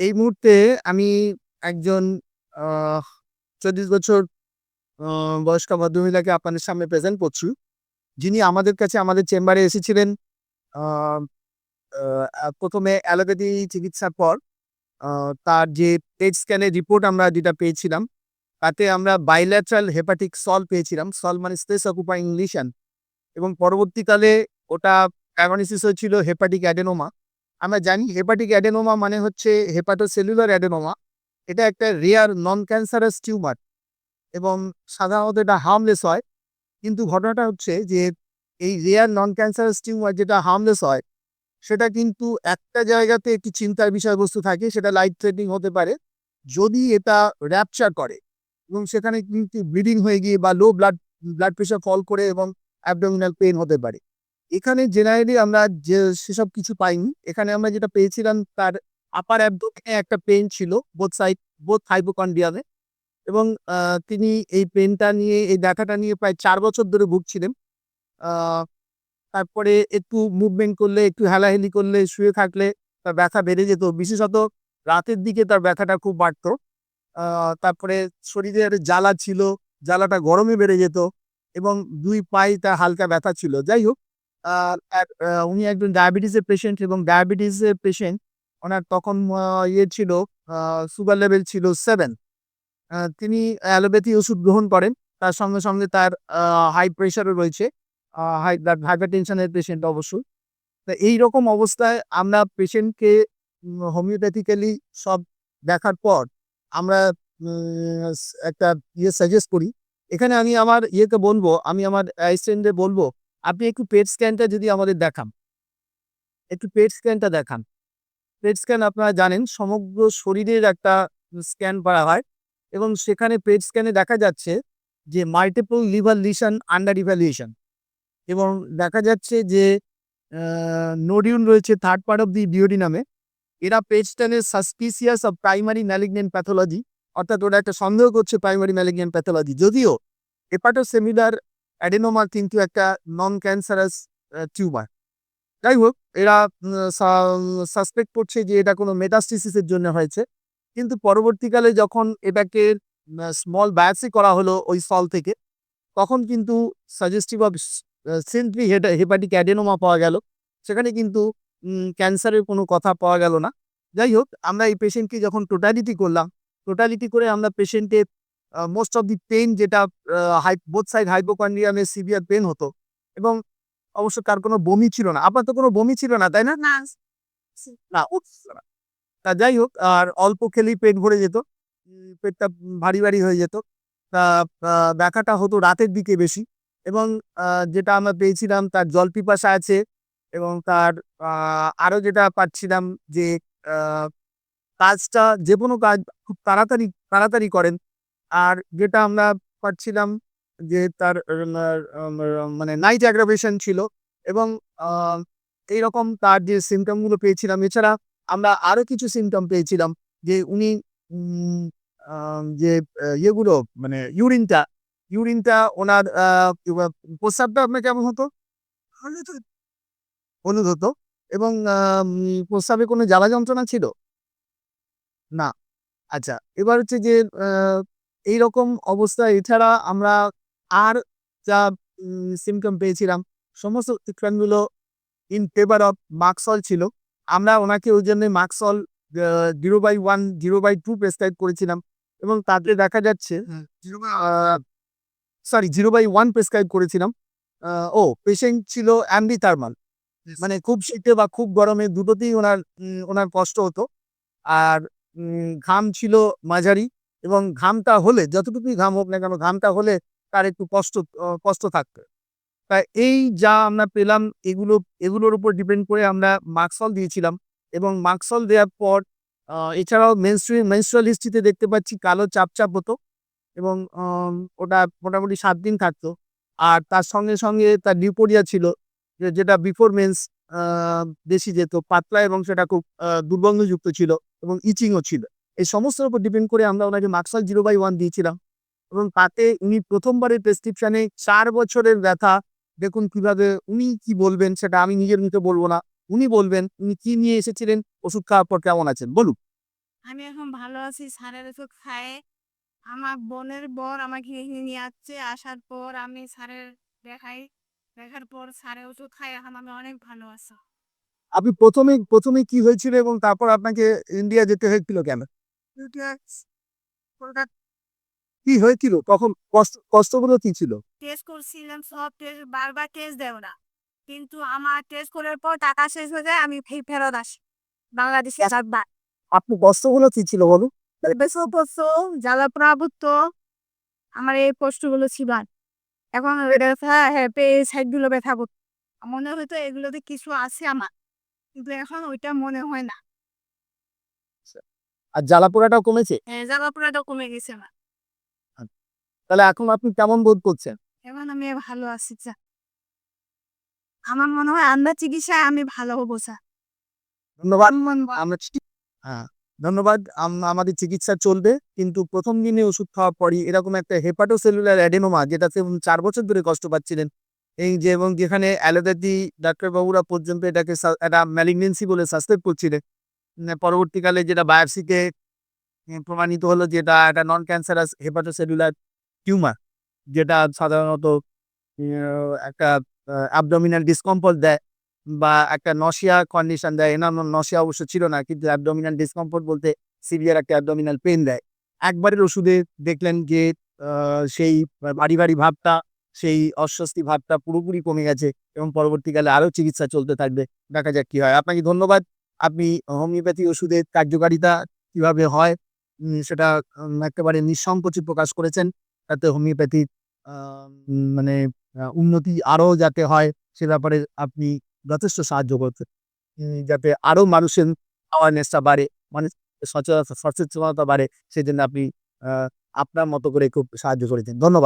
এই মুহূর্তে আমি একজন ২৪ বছর বয়স্ক ভদ্রমহিলাকে আপনাদের সামনে প্রেজেন্ট করছি। যিনি আমাদের কাছে আমাদের চেম্বারে এসেছিলেন আ আ ১ম এ অ্যালোপ্যাথি চিকিৎসার পর তার যে পেট স্ক্যানের রিপোর্ট আমরা যেটা পেয়েছিলাম, তাতে আমরা বাইল্যাটারাল হেপাটিক সল পেয়েছিলাম। সল মানে স্পেস অকুপাইং লিশন এবং পরবর্তীকালে ওটা ডায়াগনোসিস হয়েছিল হেপাটিক অ্যাডেনোমা। আমরা জানি হেপাটিক অ্যাডেনোমা মানে হচ্ছে হেপাটোসেলুলার অ্যাডেনোমা। এটা একটা রেয়ার নন ক্যান্সারাস টিউমার এবং সাধারণত এটা হার্মলেস হয়। কিন্তু ঘটনাটা হচ্ছে যে এই রেয়ার নন ক্যান্সারাস টিউমার যেটা হার্মলেস হয়, সেটা কিন্তু একটা জায়গাতে একটি চিন্তার বিষয়বস্তু থাকে সেটা লাইফ থ্রেটনিং হতে পারে। যদি এটা র‍্যাপচার করে এবং সেখানে কিন্তু ব্লিডিং হয়ে গিয়ে বা low blood blood pressure fall করে এবং অ্যাবডোমিনাল পেন হতে পারে। এখানে জেনারেলি আমরা যে সেসব কিছু পাইনি। এখানে আমরা যেটা পেয়েছিলাম তার আপার অ্যাবডোমেনে একটা পেন ছিল বোথ সাইড বোথ হাইপোকন্ড্রিয়ামে এবং তিনি এই পেনটা নিয়ে এই ব্যথাটা নিয়ে প্রায় চার বছর ধরে ভুগছিলেন। তারপরে একটু মুভমেন্ট করলে, একটু হেলাহেলি করলে, শুয়ে থাকলে তার ব্যথা বেড়ে যেত। বিশেষত রাতের দিকে তার ব্যথাটা খুব বাড়ত। তারপরে শরীরের জ্বালা ছিল, জ্বালাটা গরমে বেড়ে যেত এবং দুই পায়ে তার হালকা ব্যথা ছিল। যাই হোক উনি একজন ডায়াবেটিসের পেশেন্ট এবং ডায়াবেটিসের পেশেন্ট ওনার তখন ইয়ে ছিল সুগার লেভেল ছিল সেভেন তিনি অ্যালোপ্যাথি ওষুধ গ্রহণ করেন। তার সঙ্গে, সঙ্গে তার হাই প্রেশারও রয়েছে। হাই ব্লাড হাইপারটেনশনের পেশেন্ট অবশ্যই। তো এইরকম অবস্থায় আমরা পেশেন্টকে হোমিওপ্যাথিক্যালি সব দেখার পর আমরা একটা ইয়ে সাজেস্ট করি। এখানে আমি আমার ইয়েকে বলব আমি আমার অ্যাসিস্ট্যান্টদের বলব, আপনি একটু পেট স্ক্যানটা যদি আমাদের দেখান। একটু পেট স্ক্যানটা দেখান। পেট স্ক্যান আপনারা জানেন, সমগ্র শরীরের একটা স্ক্যান করা হয় এবং সেখানে পেট স্ক্যানে দেখা যাচ্ছে যে multiple liver lesion under evaluation এবং দেখা যাচ্ছে যে আ নোডিউল রয়েছে থার্ড পার্ট অফ দি ডিওডিনামে। এরা PET স্ক্যানে suspicious of primary malignant pathology অর্থাৎ ওরা একটা সন্দেহ করছে প্রাইমারি ম্যালিগন্যান্ট প্যাথোলজি। যদিও হেপাটোসেলুলার অ্যাডেনোমা কিন্তু একটা নন ক্যান্সারাস টিউমার। যাই হোক এরা সাসপেক্ট করছে যে এটা কোনো মেটাস্টিসিসের জন্য হয়েছে। কিন্তু পরবর্তীকালে যখন এটাকে স্মল বায়োপসি করা হলো ওই সল থেকে, তখন কিন্তু সাজেস্টিভ অফ স সিম্পলি হেটা হেপাটিক অ্যাডেনোমা পাওয়া গেল। সেখানে কিন্তু ক্যান্সারের কোনো কথা পাওয়া গেল না। যাই হোক আমরা এই পেশেন্টকে যখন টোটালিটি করলাম, টোটালিটি করে আমরা পেশেন্টের মোস্ট অফ দি পেন যেটা হাই বোথ সাইড হাইপোকন্ড্রিয়ামে সিভিয়ার পেন হতো এবং অবশ্য কার কোনো বমি ছিল না। আপনার তো কোনো বমি ছিল না, তাই না? না। তা যাই হোক আর অল্প খেলেই পেট ভরে যেত। পেটটা ভারী, ভারী হয়ে যেত। তা আ ব্যথাটা হতো রাতের দিকে বেশি এবং যেটা আমরা পেয়েছিলাম তার জল পিপাসা আছে এবং তার আ আরও যেটা পাচ্ছিলাম যে কাজটা যেকোনো কাজ খুব তাড়াতাড়ি, তাড়াতাড়ি করেন। আর যেটা আমরা পাচ্ছিলাম যে তার মানে নাইট অ্যাগ্রাভেশন ছিল এবং এইরকম তার যে সিমটমগুলো পেয়েছিলাম এছাড়া আমরা আরও কিছু সিম্পটম পেয়েছিলাম যে উনি যে ইয়েগুলো মানে ইউরিনটা, ইউরিনটা ওনার প্রস্রাবটা আপনার কেমন হতো? হলুদ হতো এবং প্রস্রাবে কোনো জ্বালা যন্ত্রণা ছিল? না। আচ্ছা এবার হচ্ছে যে এইরকম অবস্থা এছাড়া আমরা আর যা উম সিম্পটম পেয়েছিলাম সমস্ত ট্রিটমেন্টগুলো ইন ফেভার অফ মাকসল ছিল। আমরা ওনাকে ওইজন্য মাকসল আ 0/1, 0/2 প্রেসক্রাইব করেছিলাম এবং তাতে দেখা যাচ্ছে সরি 0/1 প্রেসক্রাইব করেছিলাম। ও পেশেন্ট ছিল অ্যাম্বিথার্মাল মানে খুব শীতে বা খুব গরমে দুটোতেই ওনার ওনার কষ্ট হতো। আর ঘাম ছিল মাঝারি এবং ঘামটা হলে যতটুকুই ঘাম হোক না কেন ঘামটা হলে তার একটু কষ্ট কষ্ট থাকতো। তা এই যা আমরা পেলাম এগুলো এগুলোর উপর ডিপেন্ড করে আমরা মাকসল দিয়েছিলাম এবং মাকসল দেওয়ার পর এছাড়াও মেনস্ট্রু মেনস্ট্রুয়াল হিস্ট্রি তে দেখতে পাচ্ছি কালো চাপ, চাপ হতো এবং ওটা মোটামুটি সাত দিন থাকতো। আর তার সঙ্গে, সঙ্গে তার লিউকোরিয়া ছিল যেটা বিফোর মেন্স বেশি যেত পাতলা এবং সেটা খুব দুর্গন্ধযুক্ত ছিল এবং ইচিংও ছিল। এই সমস্তের উপর ডিপেন্ড করে আমরা ওনাকে মাকসল 0/1 দিয়েছিলাম। এবং তাতে উনি ১ম বারের প্রেসক্রিপশন ৪ বছরের ব্যথা। দেখুন কীভাবে উনি কি বলবেন সেটা আমি নিজের মুখে বলব না। উনি বলবেন উনি কি নিয়ে এসেছিলেন, ওষুধ খাওয়ার পর কেমন আছেন? বলুন। আমি এখন ভালো আছি স্যারের ওষুধ খায়ে আমার বোনের বর আমাকে নিয়ে আসছে। আসার পর আমি স্যারের দেখাই। দেখার পর স্যারের ওষুধ খাই। এখন আমি অনেক ভালো আছি। আপনি প্রথমে প্রথমে কি হয়েছিল এবং তারপর আপনাকে ইন্ডিয়া যেতে হয়েছিল কেন? কি হয়েছিল? তখন কষ্ট কষ্টগুলো কি ছিল? টেস্ট করছিলাম সব টেস্ট বারবার টেস্ট দেও না। কিন্তু আমার টেস্ট করার পর টাকা শেষ হয়ে যায় আমি ফেরত আসি। বাংলাদেশে আপনি কষ্টগুলো কি ছিল বলুন? বেসো জ্বালা আমার এই পোস্টগুলো ছিল এখন ব্যথা হ্যাঁ সাইডগুলো ব্যথা করতো মনে হয়তো এগুলোতে কিছু আছে আমার। কিন্তু এখন ওইটা মনে হয় না। আর জ্বালাপোড়াটাও কমেছে? হ্যাঁ জ্বালা কমে গেছে আমার তাহলে এখন আপনি কেমন বোধ করছেন? এখন আমি ভালো আছি আমার মনে হয় চিকিৎসায় আমি ভালো হব স্যার ধন্যবাদ। হয়- আমরা হ্যাঁ ধন্যবাদ। আমাদের চিকিৎসা চলবে কিন্তু প্রথম দিনে ওষুধ খাওয়ার পরই এরকম একটা হেপাটোসেলুলার অ্যাডেনোমা উনি চার বছর ধরে কষ্ট পাচ্ছিলেন এই যে এবং যেখানে অ্যালোপ্যাথি ডাক্তারবাবুরা পর্যন্ত এটাকে একটা ম্যালিগনেন্সি বলে সাসপেক্ট করছিলেন পরবর্তীকালে যেটা বায়োপসিতে প্রমাণিত হলো যেটা একটা নন ক্যান্সারাস হেপাটোসেলুলার টিউমার যেটা সাধারণত একটা অ্যাবডোমিনাল ডিসকমফর্ট দেয় বা একটা নশিয়া কন্ডিশন দেয়। এনার নশিয়া অবশ্য ছিল না, কিন্তু অ্যাবডোমিনাল ডিসকমফোর্ট বলতে সিভিয়ার একটা অ্যাবডোমিনাল পেন দেয়। একবারের ওষুধে দেখলেন যে সেই বাড়ি বাড়ি ভাবটা, সেই অস্বস্তি ভাবটা পুরোপুরি কমে গেছে এবং পরবর্তীকালে আরও চিকিৎসা চলতে থাকবে। দেখা যাক কি হয়। আপনাকে ধন্যবাদ। আপনি হোমিওপ্যাথি ওষুধের কার্যকারিতা কীভাবে হয় সেটা একেবারে নিঃসংকোচে প্রকাশ করেছেন। তাতে হোমিওপ্যাথির মানে উন্নতি আরও যাতে হয়, সে ব্যাপারে আপনি যথেষ্ট সাহায্য করছেন। যাতে আরও মানুষের অ্যাওয়ারনেসটা বাড়ে মানে সচেতনতা সচেতনতা বাড়ে সেই জন্য আপনি আপনার মতো করে খুব সাহায্য করেছেন। ধন্যবাদ।